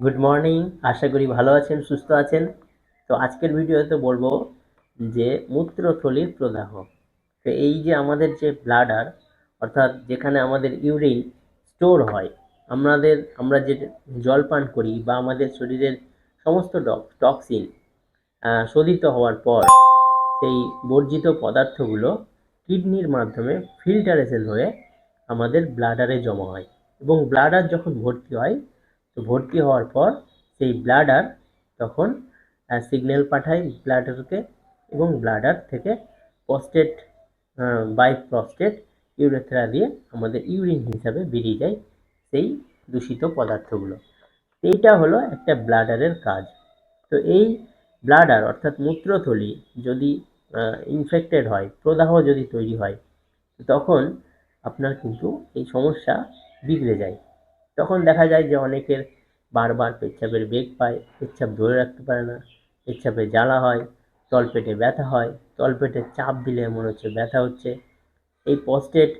Good morning আশা করি ভালো আছেন, সুস্থ আছেন। তো আজকের ভিডিওতে বলব যে মূত্রথলির প্রদাহ। তো এই যে আমাদের যে ব্লাডার অর্থাৎ যেখানে আমাদের ইউরিন স্টোর হয়, আমাদের, আমরা যে জল পান করি বা আমাদের শরীরের সমস্ত টক্সিন শোধিত হওয়ার পর সেই বর্জিত পদার্থগুলো কিডনির মাধ্যমে ফিল্টারেশন হয়ে আমাদের ব্লাডারে জমা হয়। এবং ব্লাডার যখন ভর্তি হয় তো ভর্তি হওয়ার পর সেই ব্লাডার তখন সিগন্যাল পাঠায় ব্লাডারকে এবং ব্লাডার থেকে প্রস্টেট বাই প্রস্টেট ইউরেথ্রা দিয়ে আমাদের ইউরিন হিসাবে বেরিয়ে যায় সেই দূষিত পদার্থগুলো। এইটা হলো একটা ব্লাডারের কাজ। তো এই ব্লাডার অর্থাৎ মূত্রথলি যদি ইনফেক্টেড হয়, প্রদাহ যদি তৈরি হয় তখন আপনার কিন্তু এই সমস্যা বিগড়ে যায়। তখন দেখা যায় যে অনেকের বারবার পেচ্ছাপের বেগ পায়, পেচ্ছাপ ধরে রাখতে পারে না, পেচ্ছাপে জ্বালা হয়, তলপেটে ব্যথা হয়, তলপেটে চাপ দিলে মনে হচ্ছে ব্যথা হচ্ছে। এই পস্টেট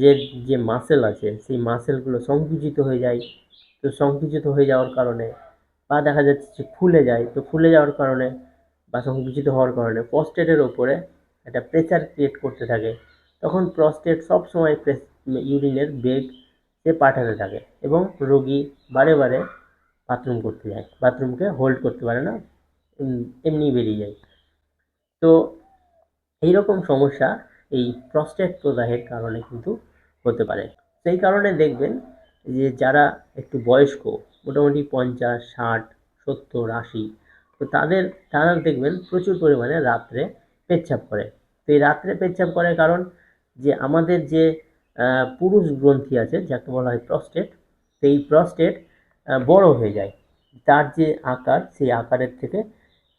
যে যে মাসেল আছে, সেই মাসেলগুলো সংকুচিত হয়ে যায়। তো সংকুচিত হয়ে যাওয়ার কারণে বা দেখা যাচ্ছে যে ফুলে যায়, তো ফুলে যাওয়ার কারণে বা সংকুচিত হওয়ার কারণে প্রস্টেটের ওপরে একটা প্রেসার ক্রিয়েট করতে থাকে। তখন প্রস্টেট সবসময় প্রেস ইউরিনের বেগ সে পাঠাতে থাকে এবং রোগী বারে বারে বাথরুম করতে যায়। বাথরুমকে হোল্ড করতে পারে না এমনি বেরিয়ে যায়। তো এইরকম সমস্যা এই প্রস্টেট প্রদাহের কারণে কিন্তু হতে পারে। সেই কারণে দেখবেন যে যারা একটু বয়স্ক, মোটামুটি পঞ্চাশ, ষাট, সত্তর, আশি, তো তাদের, তারা দেখবেন প্রচুর পরিমাণে রাত্রে পেচ্ছাপ করে। তো এই রাত্রে পেচ্ছাপ করে কারণ যে আমাদের যে পুরুষ গ্রন্থি আছে, যাকে বলা হয় প্রস্টেট সেই প্রস্টেট বড় হয়ে যায়। তার যে আকার, সেই আকারের থেকে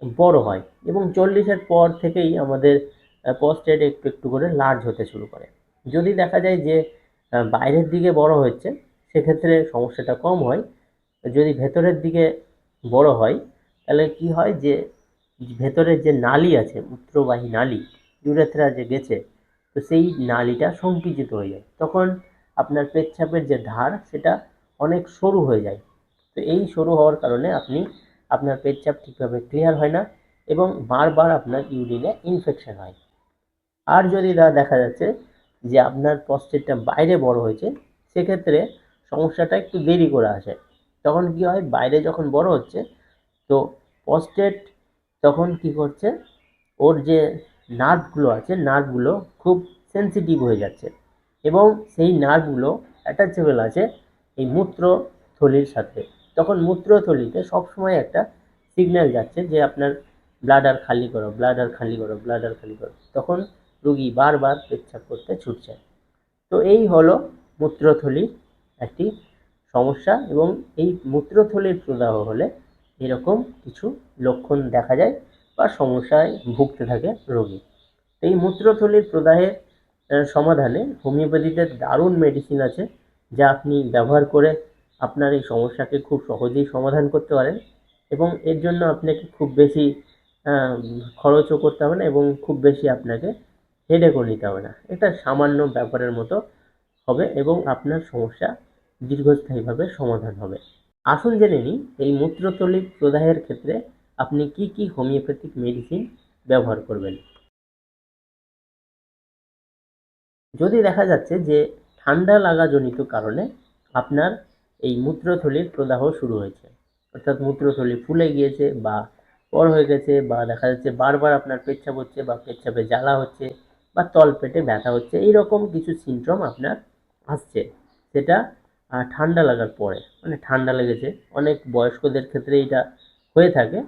বড় হয় এবং চল্লিশের পর থেকেই আমাদের প্রস্টেট একটু একটু করে লার্জ হতে শুরু করে। যদি দেখা যায় যে বাইরের দিকে বড় হচ্ছে, সেক্ষেত্রে সমস্যাটা কম হয়। যদি ভেতরের দিকে বড় হয়, তাহলে কি হয় যে, ভেতরের যে নালি আছে মূত্রবাহী নালি ইউরেথ্রা যে গেছে তো সেই নালিটা সংকুচিত হয়ে যায়। তখন আপনার পেচ্ছাপের যে ধার, সেটা অনেক সরু হয়ে যায়। তো এই সরু হওয়ার কারণে আপনি আপনার পেচ্ছাপ ঠিকভাবে ক্লিয়ার হয় না এবং বারবার আপনার ইউরিনে ইনফেকশন হয়। আর যদি দেখা যাচ্ছে যে আপনার প্রস্টেটটা বাইরে বড় হয়েছে, সেক্ষেত্রে সমস্যাটা একটু দেরি করে আসে। তখন কি হয়? বাইরে যখন বড় হচ্ছে, তো প্রস্টেট তখন কি করছে? ওর যে নার্ভগুলো আছে নার্ভগুলো খুব সেন্সিটিভ হয়ে যাচ্ছে এবং সেই নার্ভগুলো অ্যাটাচেবল আছে এই মূত্রথলির সাথে। তখন মূত্রথলিতে সবসময় একটা সিগন্যাল যাচ্ছে যে আপনার ব্লাডার খালি করো ব্লাডার খালি করো ব্লাডার খালি করো। তখন রুগী বারবার পেচ্ছাপ করতে ছুটছে। তো এই হলো মূত্রথলির একটি সমস্যা এবং এই মূত্রথলির প্রদাহ হলে এরকম কিছু লক্ষণ দেখা যায়। বা সমস্যায় ভুগতে থাকে রোগী। এই মূত্রথলির প্রদাহের সমাধানে হোমিওপ্যাথিতে দারুণ মেডিসিন আছে, যা আপনি ব্যবহার করে আপনার এই সমস্যাকে খুব সহজেই সমাধান করতে পারেন এবং এর জন্য আপনাকে খুব বেশি খরচও করতে হবে না এবং খুব বেশি আপনাকে হেডেকও নিতে হবে না। এটা সামান্য ব্যাপারের মতো হবে এবং আপনার সমস্যা দীর্ঘস্থায়ীভাবে সমাধান হবে। আসুন জেনে নিই, এই মূত্রথলি প্রদাহের ক্ষেত্রে আপনি কি কি হোমিওপ্যাথিক মেডিসিন ব্যবহার করবেন? যদি দেখা যাচ্ছে যে ঠান্ডা লাগাজনিত কারণে আপনার এই মূত্রথলির প্রদাহ শুরু হয়েছে, অর্থাৎ মূত্রথলি ফুলে গিয়েছে বা বড় হয়ে গেছে বা দেখা যাচ্ছে বারবার আপনার পেচ্ছাপ হচ্ছে বা পেচ্ছাপে জ্বালা হচ্ছে বা তলপেটে ব্যথা হচ্ছে, এইরকম কিছু সিমটম আপনার আসছে। সেটা ঠান্ডা লাগার পরে মানে ঠান্ডা লেগেছে, অনেক বয়স্কদের ক্ষেত্রে এটা হয়ে থাকে।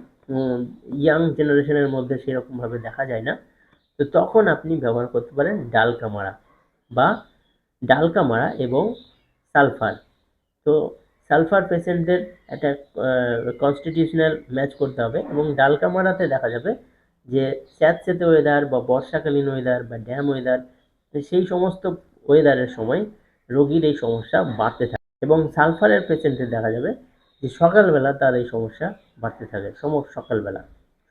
ইয়াং জেনারেশনের মধ্যে সেরকমভাবে দেখা যায় না। তো তখন আপনি ব্যবহার করতে পারেন ডালকামারা বা ডালকামারা এবং সালফার। তো সালফার পেশেন্টদের একটা কনস্টিটিউশনাল ম্যাচ করতে হবে এবং ডালকামারাতে দেখা যাবে যে স্যাঁতস্যাঁতে ওয়েদার বা বর্ষাকালীন ওয়েদার বা ড্যাম ওয়েদার সেই সমস্ত ওয়েদারের সময় রোগীর এই সমস্যা বাড়তে থাকে। এবং সালফারের পেশেন্টে দেখা যাবে যে সকালবেলা তার এই সমস্যা বাড়তে থাকে, সম, সকালবেলা।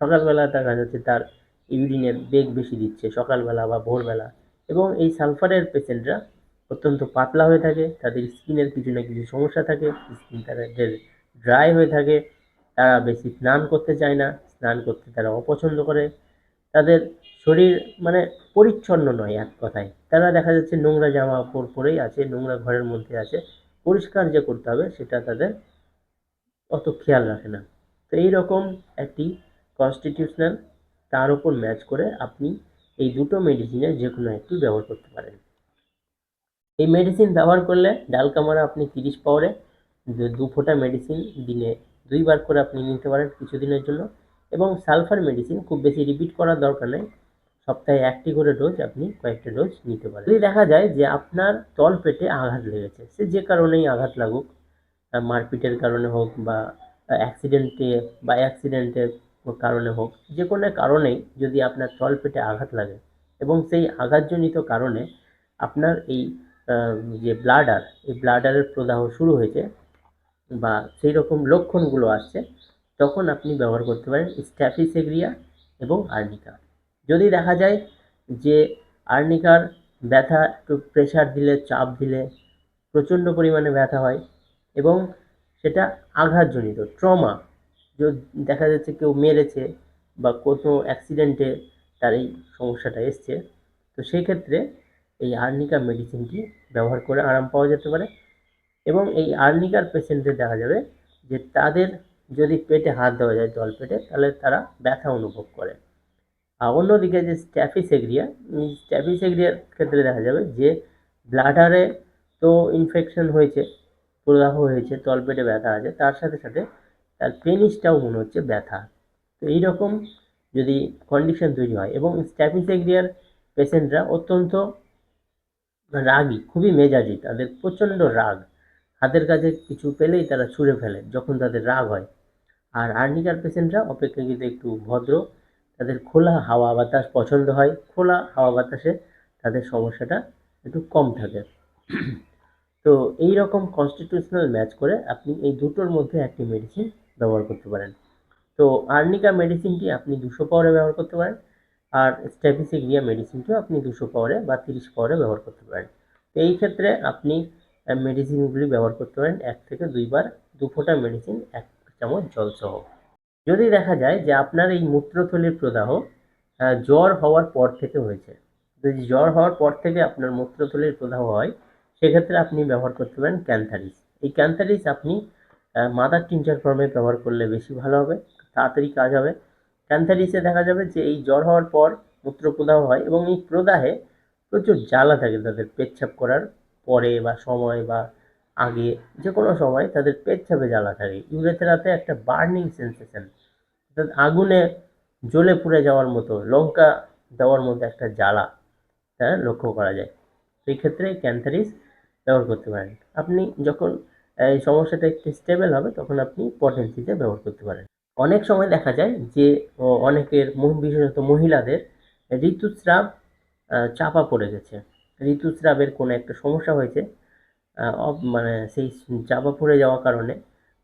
সকালবেলা দেখা যাচ্ছে তার ইউরিনের বেগ বেশি দিচ্ছে সকালবেলা বা ভোরবেলা এবং এই সালফারের পেশেন্টরা অত্যন্ত পাতলা হয়ে থাকে, তাদের স্কিনের কিছু না কিছু সমস্যা থাকে, স্কিন তাদের ড্রাই হয়ে থাকে, তারা বেশি স্নান করতে চায় না, স্নান করতে তারা অপছন্দ করে। তাদের শরীর মানে পরিচ্ছন্ন নয় এক কথায়। তারা দেখা যাচ্ছে নোংরা জামা পরেই আছে, নোংরা ঘরের মধ্যে আছে, পরিষ্কার যে করতে হবে সেটা তাদের অত খেয়াল রাখে না। তো এইরকম একটি কনস্টিটিউশনাল তার উপর ম্যাচ করে আপনি এই দুটো মেডিসিনের যে কোনো একটি ব্যবহার করতে পারেন। এই মেডিসিন ব্যবহার করলে ডাল কামারা আপনি তিরিশ পাওয়ারে দু- ফোঁটা মেডিসিন দিনে দুইবার করে আপনি নিতে পারেন কিছুদিনের জন্য। এবং সালফার মেডিসিন খুব বেশি রিপিট করার দরকার নেই। সপ্তাহে একটি করে ডোজ আপনি কয়েকটা ডোজ নিতে পারেন। যদি দেখা যায় যে আপনার তল পেটে আঘাত লেগেছে, সে যে কারণেই আঘাত লাগুক মারপিটের কারণে হোক বা অ্যাক্সিডেন্টে বা অ্যাক্সিডেন্টের কারণে হোক, যে কোনো কারণেই যদি আপনার তল পেটে আঘাত লাগে এবং সেই আঘাতজনিত কারণে আপনার এই যে ব্লাডার এই ব্লাডারের প্রদাহ শুরু হয়েছে বা সেই রকম লক্ষণগুলো আসছে, তখন আপনি ব্যবহার করতে পারেন স্ট্যাফিসেগ্রিয়া এবং আর্নিকা। যদি দেখা যায় যে আর্নিকার ব্যথা, একটু প্রেশার দিলে, চাপ দিলে, প্রচণ্ড পরিমাণে ব্যথা হয় এবং সেটা আঘাতজনিত ট্রমা দেখা যাচ্ছে কেউ মেরেছে বা কোনো অ্যাক্সিডেন্টে তার এই সমস্যাটা এসছে, তো সেই ক্ষেত্রে এই আর্নিকা মেডিসিনটি ব্যবহার করে আরাম পাওয়া যেতে পারে এবং এই আর্নিকার পেশেন্টদের দেখা যাবে যে তাদের যদি পেটে হাত দেওয়া যায়, জল পেটে, তাহলে তারা ব্যথা অনুভব করে। আর অন্যদিকে যে স্ট্যাফিসেগ্রিয়া স্ট্যাফিসেগ্রিয়ার ক্ষেত্রে দেখা যাবে যে ব্লাডারে তো ইনফেকশন হয়েছে প্রদাহ হয়েছে তলপেটে ব্যথা আছে, তার সাথে সাথে তার পেনিসটাও মনে হচ্ছে ব্যথা। তো এইরকম যদি কন্ডিশন তৈরি হয় এবং স্ট্যাফিসেগ্রিয়ার পেশেন্টরা অত্যন্ত রাগী, খুবই মেজাজি, তাদের প্রচণ্ড রাগ। হাতের কাছে কিছু পেলেই তারা ছুঁড়ে ফেলে যখন তাদের রাগ হয়। আর আর্নিকার পেশেন্টরা অপেক্ষাকৃত একটু ভদ্র, তাদের খোলা হাওয়া বাতাস পছন্দ হয়। খোলা হাওয়া বাতাসে তাদের সমস্যাটা একটু কম থাকে। তো এই রকম কনস্টিটিউশনাল ম্যাচ করে আপনি এই দুটোর মধ্যে একটি মেডিসিন ব্যবহার করতে পারেন। তো আর্নিকা মেডিসিনটি আপনি দুশো পাওয়ারে ব্যবহার করতে পারেন, আর স্ট্যাফিসিগ্রিয়া মেডিসিনটিও আপনি দুশো পাওয়ারে বা তিরিশ পাওয়ারে ব্যবহার করতে পারেন। তো এই ক্ষেত্রে আপনি মেডিসিনগুলি ব্যবহার করতে পারেন এক থেকে দুইবার দু ফোঁটা মেডিসিন এক চামচ জল সহ। যদি দেখা যায় যে আপনার এই মূত্রথলির প্রদাহ জ্বর হওয়ার পর থেকে হয়েছে। যদি জ্বর হওয়ার পর থেকে আপনার মূত্রথলির প্রদাহ হয় সেক্ষেত্রে আপনি ব্যবহার করতে পারেন ক্যান্থারিস এই ক্যান্থারিস আপনি মাদার টিনচার ফর্মে ব্যবহার করলে বেশি ভালো হবে, তাড়াতাড়ি কাজ হবে। ক্যান্থারিসে দেখা যাবে যে এই জ্বর হওয়ার পর মূত্র প্রদাহ হয় এবং এই প্রদাহে প্রচুর জ্বালা থাকে তাদের পেচ্ছাপ করার পরে বা সময় বা আগে যে কোনো সময় তাদের পেচ্ছাপে জ্বালা থাকে। ইউরেথেরাতে একটা বার্নিং সেন্সেশন অর্থাৎ আগুনে জ্বলে পুড়ে যাওয়ার মতো, লঙ্কা দেওয়ার মতো একটা জ্বালা হ্যাঁ লক্ষ্য করা যায়। সেই ক্ষেত্রে ক্যান্থারিস ব্যবহার করতে পারেন। আপনি যখন, এই সমস্যাটা একটু স্টেবল হবে, তখন আপনি পটেন্সিতে ব্যবহার করতে পারেন। অনেক সময় দেখা যায় যে অনেকের বিশেষত মহিলাদের ঋতুস্রাব চাপা পড়ে গেছে। ঋতুস্রাবের কোনো একটা সমস্যা হয়েছে মানে সেই চাপা পড়ে যাওয়ার কারণে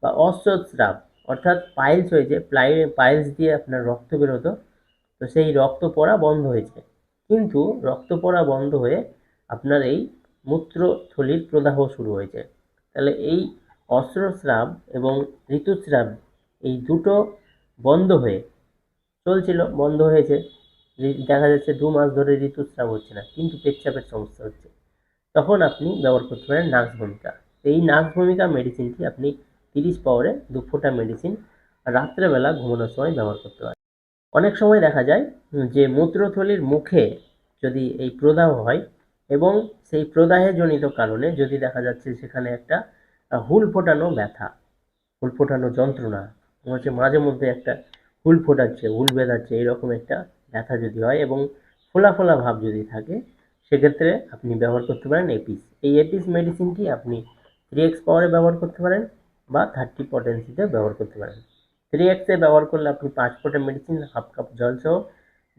বা অস্ত্রস্রাব, অর্থাৎ পাইলস হয়েছে প্লাই পাইলস দিয়ে আপনার রক্ত বেরোতো, তো সেই রক্ত পড়া বন্ধ হয়েছে। কিন্তু রক্ত পড়া বন্ধ হয়ে আপনার এই মূত্রথলির প্রদাহ শুরু হয়েছে। তাহলে এই অস্ত্রস্রাব এবং ঋতুস্রাব এই দুটো বন্ধ হয়ে চলছিল, বন্ধ হয়েছে। দেখা যাচ্ছে দু মাস ধরে ঋতুস্রাব হচ্ছে না, কিন্তু পেচ্ছাপের সমস্যা হচ্ছে। তখন আপনি ব্যবহার করতে পারেন নাক্স ভূমিকা এই নাক্স ভূমিকা মেডিসিনটি আপনি তিরিশ পাওয়ারে দু ফোঁটা মেডিসিন রাত্রেবেলা ঘুমানোর সময় ব্যবহার করতে পারেন। অনেক সময় দেখা যায় যে মূত্রথলির মুখে যদি এই প্রদাহ হয় এবং সেই প্রদাহে জনিত কারণে যদি দেখা যাচ্ছে সেখানে একটা হুল ফোটানো ব্যথা, হুল ফোটানো যন্ত্রণা হচ্ছে মাঝে মধ্যে একটা হুল ফোটাচ্ছে, হুল বেঁধাচ্ছে, এরকম একটা ব্যথা যদি হয় এবং ফোলা ফোলা ভাব যদি থাকে, সেক্ষেত্রে আপনি ব্যবহার করতে পারেন এপিস এই এপিস মেডিসিনটি আপনি থ্রি এক্স পাওয়ারে ব্যবহার করতে পারেন বা থার্টি পটেন্সিতে ব্যবহার করতে পারেন। থ্রি এক্সে ব্যবহার করলে আপনি পাঁচ ফোঁটা মেডিসিন হাফ কাপ জল সহ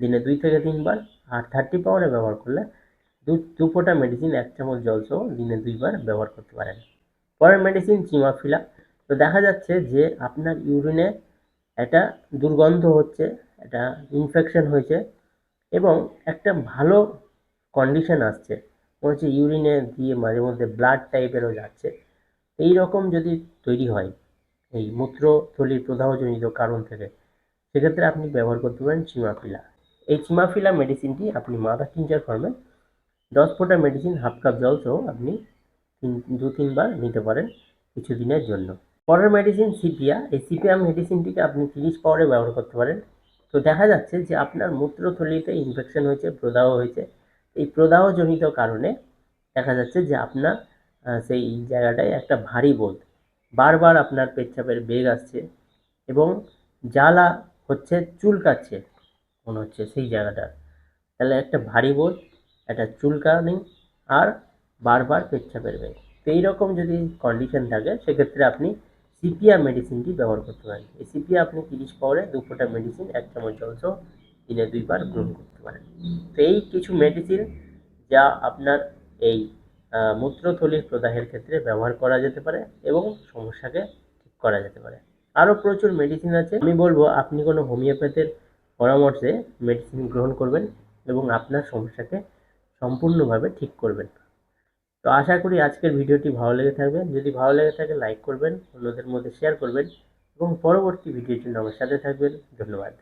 দিনে দুই থেকে তিনবার, আর থার্টি পাওয়ারে ব্যবহার করলে দু দু ফোঁটা মেডিসিন এক চামচ জল সহ দিনে দুইবার ব্যবহার করতে পারেন। পরের মেডিসিন চিমাফিলা। তো দেখা যাচ্ছে যে আপনার ইউরিনে একটা দুর্গন্ধ হচ্ছে, একটা ইনফেকশন হয়েছে এবং একটা ভালো কন্ডিশন আসছে। মনে হচ্ছে ইউরিনে দিয়ে মাঝে মধ্যে ব্লাড টাইপেরও যাচ্ছে। এই রকম যদি তৈরি হয়, এই মূত্রথলির প্রদাহজনিত কারণ থেকে, সেক্ষেত্রে আপনি ব্যবহার করতে পারেন চিমাফিলা। এই চিমাফিলা মেডিসিনটি আপনি মাদার টিনচার ফর্মে দশ ফোঁটা মেডিসিন হাফ কাপ জল সহ আপনি তিন, দু, তিনবার নিতে পারেন কিছু দিনের জন্য। পরের মেডিসিন সিপিয়া। এই সিপিয়া মেডিসিনটিকে আপনি তিরিশ পাওয়ারে ব্যবহার করতে পারেন। তো দেখা যাচ্ছে যে আপনার মূত্রথলিতে ইনফেকশন হয়েছে, প্রদাহ হয়েছে। এই প্রদাহজনিত কারণে দেখা যাচ্ছে যে আপনার সেই জায়গাটায় একটা ভারী বোধ। বারবার আপনার পেচ্ছাপের বেগ আসছে এবং জ্বালা হচ্ছে, চুলকাচ্ছে, মনে হচ্ছে সেই জায়গাটা তাহলে একটা ভারী বোধ একটা চুলকানি আর বারবার পেচ্ছা বেরবে। তো এইরকম যদি কন্ডিশন থাকে, সেক্ষেত্রে আপনি সিপিয়া মেডিসিনটি ব্যবহার করতে পারেন। এই সিপিয়া আপনি তিরিশ পাওয়ারে দু ফোঁটা মেডিসিন এক চামচ জল সহ দিনে দুইবার গ্রহণ করতে পারেন। তো এই কিছু মেডিসিন যা আপনার এই মূত্রথলির প্রদাহের ক্ষেত্রে ব্যবহার করা যেতে পারে এবং সমস্যাকে ঠিক করা যেতে পারে। আরও প্রচুর মেডিসিন আছে। আমি বলব, আপনি কোনো হোমিওপ্যাথের পরামর্শে মেডিসিন গ্রহণ করবেন এবং আপনার সমস্যাকে সম্পূর্ণভাবে ঠিক করবেন। তো আশা করি আজকের ভিডিওটি ভালো লেগে থাকবে। যদি ভালো লেগে থাকে লাইক করবেন, অন্যদের মধ্যে শেয়ার করবেন এবং পরবর্তী ভিডিওর জন্য আমার সাথে থাকবেন। ধন্যবাদ।